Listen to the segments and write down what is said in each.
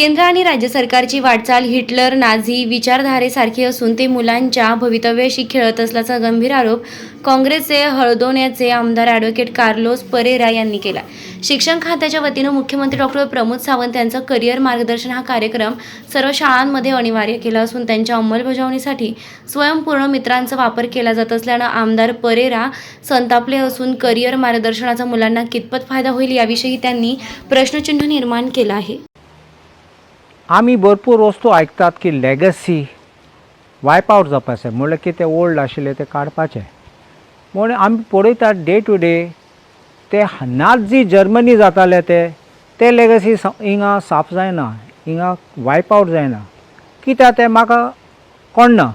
केंद्र आणि राज्य सरकारची वाटचाल हिटलर नाझी विचारधारेसारखी असून ते मुलांच्या भवितव्याशी खेळत असल्याचा गंभीर आरोप काँग्रेसचे हळदोण्याचे आमदार ॲडव्होकेट कार्लोस परेरा यांनी केला. शिक्षण खात्याच्या वतीनं मुख्यमंत्री डॉक्टर प्रमोद सावंत यांचा करिअर मार्गदर्शन हा कार्यक्रम सर्व शाळांमध्ये अनिवार्य केला असून त्यांच्या अंमलबजावणीसाठी स्वयंपूर्ण मित्रांचा वापर केला जात असल्यानं आमदार परेरा संतापले असून करिअर मार्गदर्शनाचा मुलांना कितपत फायदा होईल याविषयी त्यांनी प्रश्नचिन्ह निर्माण केलं आहे. आमी भरपूर वस्तू आयकतात की लॅगसी वायप आवट जावपाचें म्हणल्यार की ते ओल्ड आशिल्ले ते काडपाचे म्हूण आमी पळयतात डे टू डे ते नाझी जर्मनी जाताले ते ते लॅगसी हिंगा साफ जायना हिंगा वायप आवट जायना कित्याक तें म्हाका कळना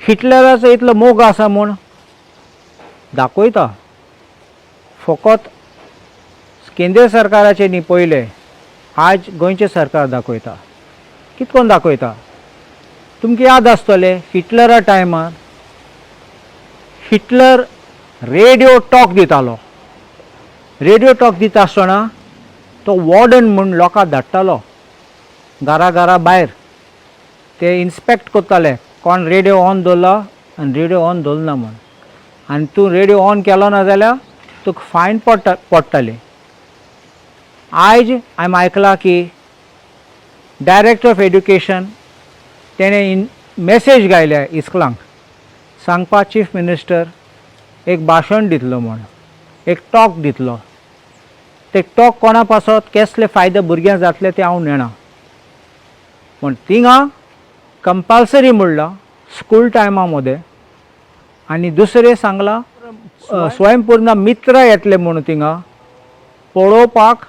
हिटलराचो इतलो मोग आसा म्हूण दाखयता फकत केंद्र सरकाराचे न्ही पयले आज गोंयचें सरकार दाखयता. कितकोन दाखयता? तुमकां याद आसतलें हिटलरा टायमार हिटलर रेडिओ टॉक दितालो. रेडिओ टॉक दिता आसतना तो वॉर्डन म्हूण लोकांक धाडटालो. घरा घरा भायर. ते इन्स्पेक्ट करताले कोण रेडिओ ऑन दवरला आनी रेडिओ ऑन दवरलो ना म्हूण. आनी तूं रेडिओ ऑन केलो ना जाल्यार तुका फायन पडटा पडटाली. आयज हांवें आयकलां की डायरेक्टर ऑफ एड्युकेशन तेणें इन मॅसेज घायल्या इस्कलांक सांगपा चीफ मिनिस्टर एक भाशण दितलो म्हूण एक टॉक दितलो ते टॉक कोणा पासत केसले फायदे भुरग्यांक जातले ते हांव नेणा पूण थिंगा कंपल्सरी म्हणलां स्कूल टायमा मदें आनी दुसरें सांगलां स्वयंपूर्ण मित्र येतले म्हणून थिंगा पळोवपाक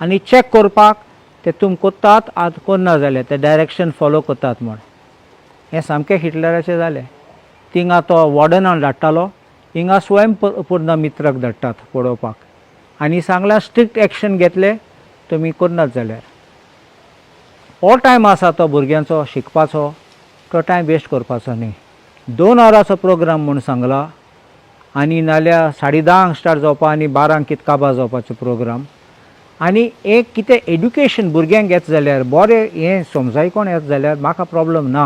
आनी चॅक करपाक ते तुम कोत्तात आत कोन्ना जालें ते डायरेक्शन फॉलो कोतात म्हूण. हें सामकें हिटलराचें जालें. तिंगा तो वॉर्डनान धाडटालो. हिंगा स्वयंपूर्ण मित्राक धाडटात पळोवपाक. आनी सांगलां स्ट्रिक्ट एक्शन घेतले तुमी करनात जाल्यार हो टायम आसा तो भुरग्यांचो शिकपाचो. तो टायम वेस्ट करपाचो न्ही. दोन वरांचो प्रोग्राम म्हूण सांगला. आनी नाल्यार साडे धांक स्टार्ट जावपा आनी बारांक कित काबार जावपाचो प्रोग्राम आनी एक कितें एड्युकेशन भुरग्यांक येता जाल्यार बरें हें समजायकोण येता जाल्यार म्हाका प्रॉब्लम ना.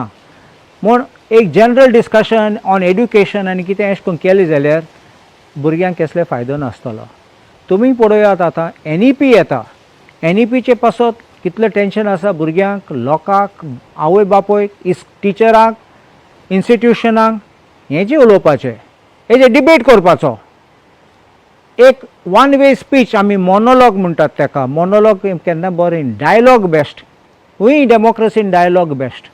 म्हूण एक जनरल डिस्कशन ऑन एड्युकेशन आनी कितें अशें करून केलें जाल्यार भुरग्यांक कसले फायदो नासतलो. तुमी पळयात आतां एन ई पी येता. एन ई पीचे पासत कितलें टेंशन आसा भुरग्यांक लोकांक आवय बापूय इस टिचरांक इन्स्टिट्युशनांक हें उलोवपाचें हेजें डिबेट करपाचो. एक वन वे स्पीच आमी मॉनोलॉग म्हणटात ताका मॉनोलॉग केन्ना बरें डायलॉग बेस्ट हुंय डेमोक्रेसीन डायलॉग बेस्ट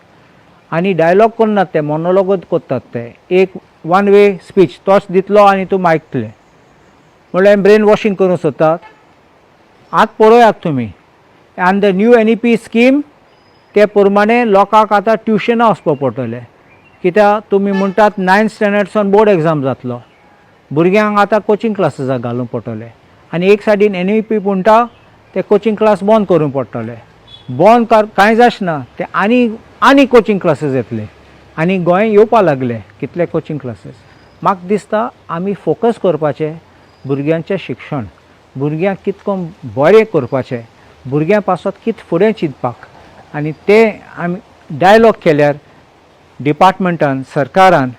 आनी डायलॉग करनात ते? मॉनोलॉगूच करतात ते. एक वन वे स्पीच तोच दितलो आनी तुमी आयकतलें म्हणल्यार ब्रेन वॉशींग करूं सोदतात. आत पळयात तुमी आनी the new N E P scheme ते प्रमाणे लोकांक आतां ट्युशनां वचपा पडटलें. कित्याक तुमी म्हणटात नायन्थ स्टँडर्डसून बोर्ड एग्जाम जातलो. भुरग्यांक आतां कोचिंग क्लासीसाक घालूंक पडटले. आनी एक सायडीन एन ई पी म्हणटा ते कोचिंग क्लास बंद करूंक पडटले. बंद कर कांय आसना ते आनी आनी कोचिंग क्लासीस येतले. आनी गोंय येवपा लागले कितले कोचिंग क्लासीस म्हाका दिसता आमी फोकस करपाचें भुरग्यांचें शिक्षण. भुरग्यांक कितकोन बरें करपाचें. भुरग्यां पासत कित फुडें चिंतपाक. आनी तें आमी डायलॉग केल्यार डिपार्टमेंटान सरकारान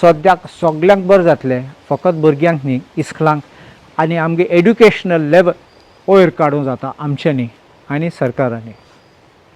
सद्याक सगल्यांक बरें जातलें फकत भुरग्यांक न्ही इस्कलांक आनी आमगे एड्युकेशनल लेवल वयर काडूं जाता आमच्यांनी आनी सरकारांनी.